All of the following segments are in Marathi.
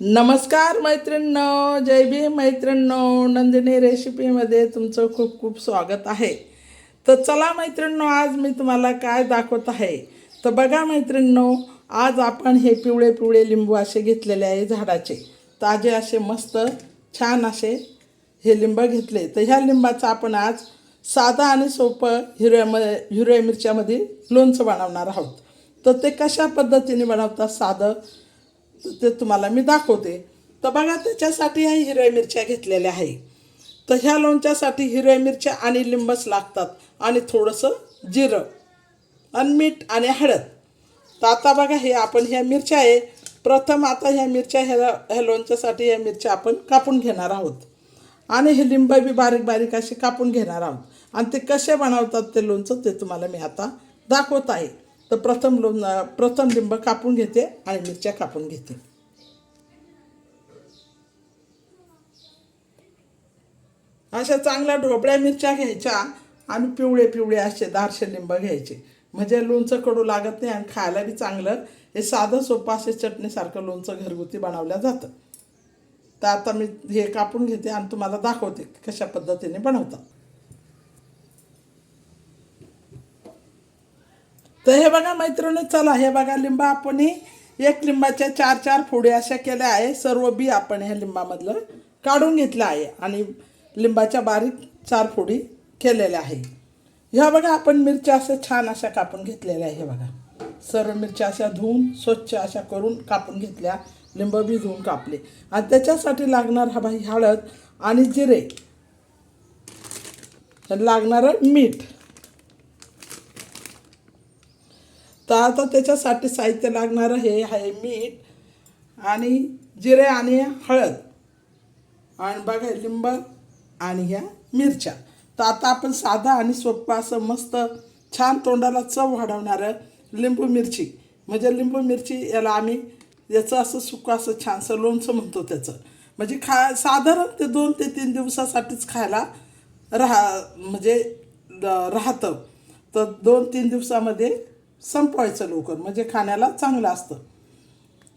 नमस्कार मैत्रिणींनो जय भीम मैत्रिणींनो नंदिनी रेसिपीमध्ये तुमचं खूप खूप स्वागत आहे. तर चला मैत्रिणींनो आज मी तुम्हाला काय दाखवत आहे? तर बघा मैत्रिणींनो आज आपण हे पिवळे पिवळे लिंबू असे घेतलेले आहे झाडाचे. ताजे असे मस्त छान असे हे लिंब घेतले. तर ह्या लिंबाचं आपण आज साधं आणि सोपं हिरव्यामध्ये हिरव्या मिरच्यामध्ये लोणचं बनवणार आहोत. तर ते कशा पद्धतीने बनवतात? साधं ते तुम्हाला मी दाखवते. तर बघा त्याच्यासाठी ह्या हिरव्या मिरच्या घेतलेल्या आहे. तर ह्या लोणच्यासाठी हिरव्या मिरच्या आणि लिंबच लागतात आणि थोडंसं जिरं आणि मीठ आणि हळद. तर आता बघा हे आपण ह्या मिरच्या आहे. प्रथम आता ह्या मिरच्या ह्या ह्या लोणच्यासाठी ह्या मिरच्या आपण कापून घेणार आहोत. आणि हे लिंब बी बारीक बारीक असे कापून घेणार आहोत. आणि ते कसे बनवतात ते लोणचं ते तुम्हाला मी आता दाखवत आहे. तर प्रथम लोण प्रथम लिंब कापून घेते आणि मिरच्या कापून घेते. अशा चांगल्या ढोबळ्या मिरच्या घ्यायच्या आणि पिवळे पिवळे असे दारशे लिंब घ्यायचे. म्हणजे लोणचं कडू लागत नाही आणि खायला बी चांगलं. हे साधं सोपं असे चटणीसारखं लोणचं घरगुती बनवलं जातं. तर आता मी हे कापून घेते आणि तुम्हाला दाखवते कशा पद्धतीने बनवतात. तर हे बघा मैत्रिणी चला हे बघा लिंब आपण एक लिंबाच्या चार चार फोडी अशा केल्या आहे. सर्व बी आपण ह्या लिंबामधलं काढून घेतलं आहे आणि लिंबाच्या बारीक चार फोडी केलेल्या आहे. ह्या बघा आपण मिरच्या अशा छान अशा कापून घेतलेल्या आहे. हे बघा. सर्व मिरच्या अशा धुवून स्वच्छ अशा करून कापून घेतल्या. लिंब बी धुवून कापले. आणि त्याच्यासाठी लागणार हा बाई हळद आणि जिरे. लागणारं मीठ. तर आता त्याच्यासाठी साहित्य लागणारं हे आहे मीठ आणि जिरे आणि हळद. आणि बघा लिंब आणि ह्या मिरच्या. तर आता आपण साधा आणि सोपं असं मस्त छान तोंडाला चव वाढवणारं लिंबू मिरची. म्हणजे लिंबू मिरची याला आम्ही याचं असं सुकं असं छानसं लोणचं म्हणतो त्याचं. म्हणजे खा साधारण ते दोन ते तीन दिवसासाठीच खायला राहा म्हणजे राहतं. तर दोन तीन दिवसामध्ये संपवायचं लवकर. म्हणजे खाण्याला चांगलं असतं.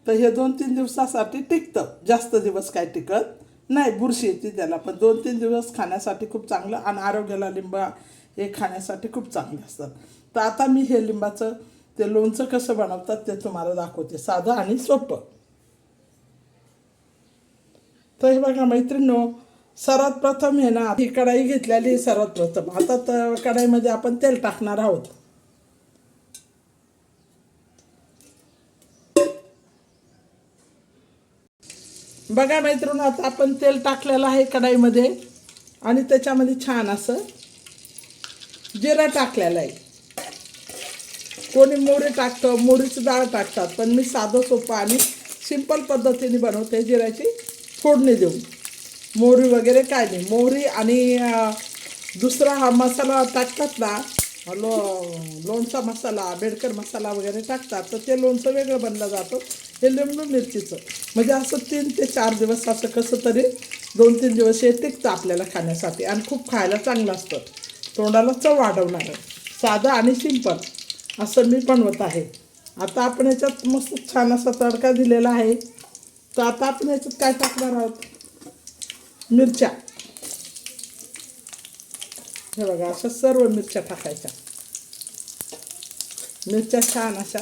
तर हे दोन तीन दिवसासाठी टिकतं. जास्त दिवस काय टिकत नाही. बुरशी येते त्याला. पण दोन तीन दिवस खाण्यासाठी खूप चांगलं आणि आरोग्याला लिंब हे खाण्यासाठी खूप चांगले असतात तर आता मी हे लिंबाचं ते लोणचं कसं बनवतात ते तुम्हाला दाखवते. साधं आणि सोपं. तर हे बघा मैत्रिणीनो सर्वात प्रथम हे ना ही कढाई घेतलेली सर्वात प्रथम. आता तर कढाईमध्ये आपण तेल टाकणार आहोत. बघा मैत्रिणी आता आपण तेल टाकलेलं आहे कढाईमध्ये. आणि त्याच्यामध्ये छान असं जिरा टाकलेलं आहे. कोणी मोहरी टाकतं मोहरीची डाळ टाकतात पण मी साधं सोपं आणि सिंपल पद्धतीने बनवते जिऱ्याची फोडणी देऊन. मोहरी वगैरे काय नाही. मोहरी आणि दुसरा हा मसाला टाकतात ना लो लोणचा मसाला बेडकर मसाला वगैरे टाकतात. तर ते लोणचं वेगळं बनलं जातं. हे लिंबू मिरचीचं. म्हणजे असं तीन ते चार दिवस असं कसं तरी दोन तीन दिवस हे टिकतं आपल्याला खाण्यासाठी. आणि खूप खायला चांगलं असतं. तोंडाला चव वाढवणारं. साधं आणि सिंपल. असं मी बनवत आहे. आता आपण याच्यात मस्त छान असा तडका दिलेला आहे. तर आता आपण याच्यात काय टाकणार आहोत? मिरच्या. हे बघा अशा सर्व मिरच्या टाकायच्या. मिरच्या छान अशा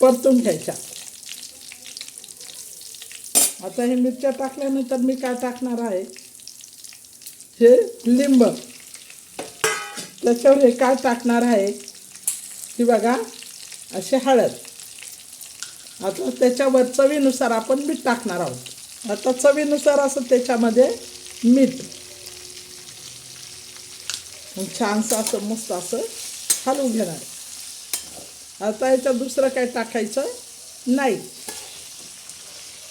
परतून घ्यायच्या. आता हे मिरच्या टाकल्यानंतर मी काय टाकणार आहे? हे लिंब. त्याच्यावर हे काय टाकणार आहे? की बघा असे हळद. आता त्याच्यावर चवीनुसार आपण मीठ टाकणार आहोत. आता चवीनुसार असं त्याच्यामध्ये मीठ. मग छानसं असं मस्त असं हलवून घेणार. आता याच्यात दुसरं काय टाकायचं? नाही.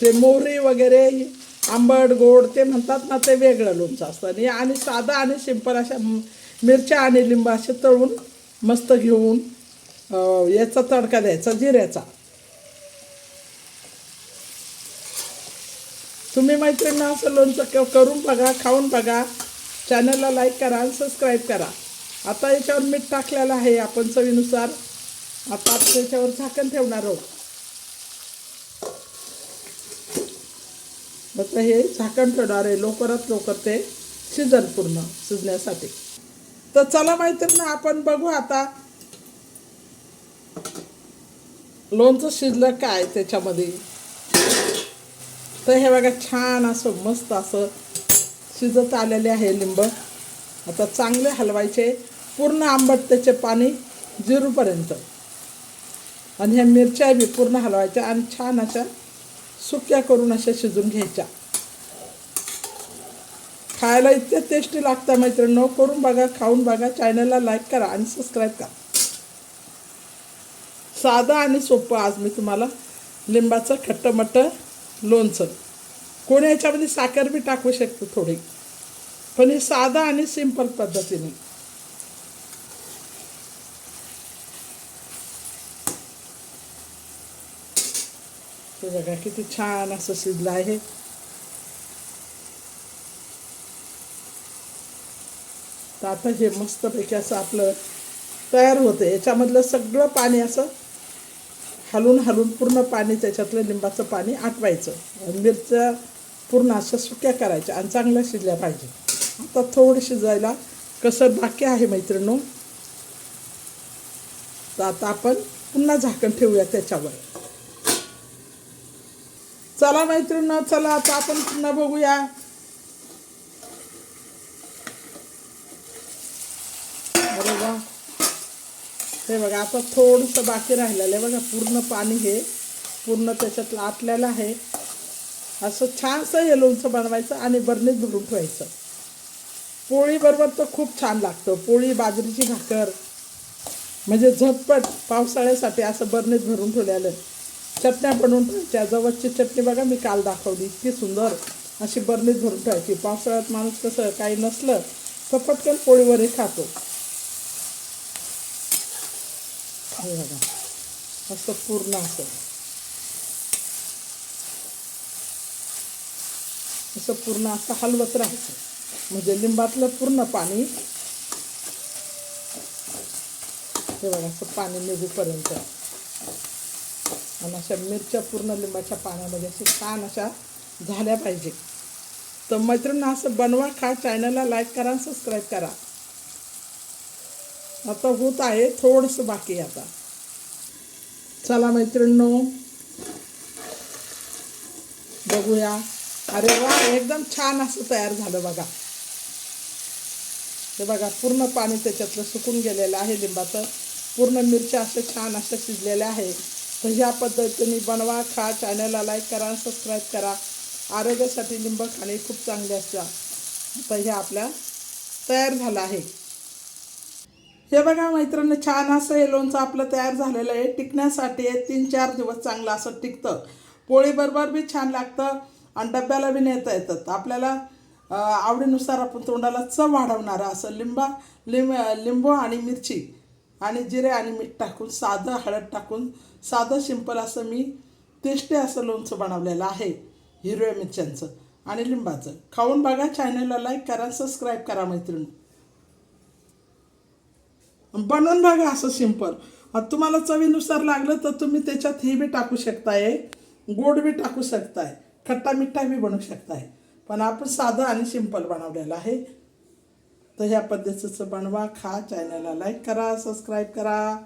ते मोहरी वगैरे आंबट गोड ते म्हणतात ना ते वेगळं लोणचं असतं. आणि आणि साधा आणि सिंपल अशा मिरच्या आणि लिंब असे तळून मस्त घेऊन याचा तडका द्यायचा जिऱ्याचा. तुम्ही मैत्रिणी असं लोणचं क- करून बघा खाऊन बघा. चॅनलला लाईक करा आणि सबस्क्राईब करा. आता याच्यावर मीठ टाकलेलं आहे आपण चवीनुसार. आता आपण त्याच्यावर झाकण ठेवणार आहोत. आता हे झाकण ठेवणार आहे. लवकरात लवकर ते शिजल पूर्ण शिजण्यासाठी. तर चला माहिती ना आपण बघू आता. लोणचं शिजलं काय त्याच्यामध्ये? तर हे बघा छान असं मस्त असं शिजत आलेले आहे लिंब. आता चांगले हलवायचे पूर्ण आंबट त्याचे पाणी जिरूपर्यंत. आणि ह्या मिरच्या बी पूर्ण हलवायच्या आणि छान अशा सुक्या करून अशा शिजून घ्यायच्या. खायला इतके टेस्टी लागतं मैत्रिणी करून बघा खाऊन बघा. चॅनलला लाईक करा आणि सबस्क्राईब करा. साधं आणि सोपं आज मी तुम्हाला लिंबाचं खट्टमट्ट लोणचं. कोणी याच्यामध्ये साखर बी टाकू शकतो थोडी. पण हे साधा आणि सिंपल पद्धतीने. हे बघा किती छान असं शिजलं आहे. तर आता हे मस्तपैकी असं आपलं तयार होतं याच्यामधलं सगळं पाणी असं हलून हलून पूर्ण पाणी त्याच्यातलं लिंबाचं पाणी आटवायचं. मिरच्या पूर्ण अशा सुक्या करायच्या आणि चांगल्या शिजल्या पाहिजे. आता थोडं शिजायला. कसं बाकी आहे मैत्रिणो तर आता आपण पुन्हा झाकण ठेवूया त्याच्यावर. चला मैत्रिणींनो चला आता आपण पुन्हा बघूया. अरे वा. हे बघा आता थोडंसं बाकी राहिलेलं आहे. बघा पूर्ण पाणी हे पूर्ण त्याच्यात आटलेलं आहे. असं छानसं हे लोणचं बनवायचं आणि बरणीत भरून ठेवायचं. पोळीबरोबर तर खूप छान लागतं. पोळी बाजरीची भाकर म्हणजे झटपट पावसाळ्यासाठी असं बरणीत भरून ठेवलेलं चटण्या बनवून ठेवायच्या. जवळची चटणी बघा मी काल दाखवली. इतकी सुंदर अशी बरणीत भरून ठेवायची. पावसाळ्यात माणूस कसं काही नसलं तर पटकन पोळीवरही खातो. हे बघा असं पूर्ण असं. असं पूर्ण असं हलवत राहायचं. म्हणजे लिंबातलं पूर्ण पाणी हे बघा असं पाणी निघूपर्यंत. आणि अशा मिरच्या पूर्ण लिंबाच्या पाण्यामध्ये अशी छान अशा झाल्या पाहिजे. तर मैत्रिणी असं बनवा खा चॅनलला लाईक करा सबस्क्राईब करा. आता होत आहे थोडंसं बाकी आता. चला मैत्रिणींनो बघूया. अरे वा एकदम छान असं तयार झालं बघा. हे बघा पूर्ण पाणी त्याच्यातलं सुकून गेलेलं आहे लिंबाचं. पूर्ण मिरच्या अशा छान अशा शिजलेल्या आहे. तर ह्या पद्धतीने बनवा खा चॅनलला लाईक करा सबस्क्राईब करा. आरोग्यासाठी लिंब खाणे खूप चांगले असतात. तर हे आपल्या तयार झालं आहे. हे बघा मैत्रिणी छान असं हे लोणचं आपलं तयार झालेलं आहे. टिकण्यासाठी तीन चार दिवस चांगलं असं टिकतं. पोळीबरोबर बी छान लागतं आणि डब्याला बी नेता येतात. आपल्याला आवडीनुसार आपण तोंडाला चव वाढवणार असं लिंबा लिंब लिंबू आणि मिरची आणि जिरे आणि मीठ टाकून साधं हळद टाकून साधं सिंपल असं मी टेस्टी असं लोणचं बनवलेलं आहे. हिरव्या मिरच्यांचं आणि लिंबाचं. खाऊन बघा चॅनलला लाईक करा सबस्क्राईब करा मैत्रिणी. बनवून बघा असं सिंपल तुम्हाला चवीनुसार लागलं तर तुम्ही त्याच्यात हे बी टाकू शकताय गोड बी टाकू शकताय खट्टा मिठ्ठा बी बनवू शकताय. पण आपण साधं आणि सिंपल बनवलेलं आहे. तर ह्या पद्धतीचं बनवा खा चॅनलला लाईक करा सबस्क्राईब करा.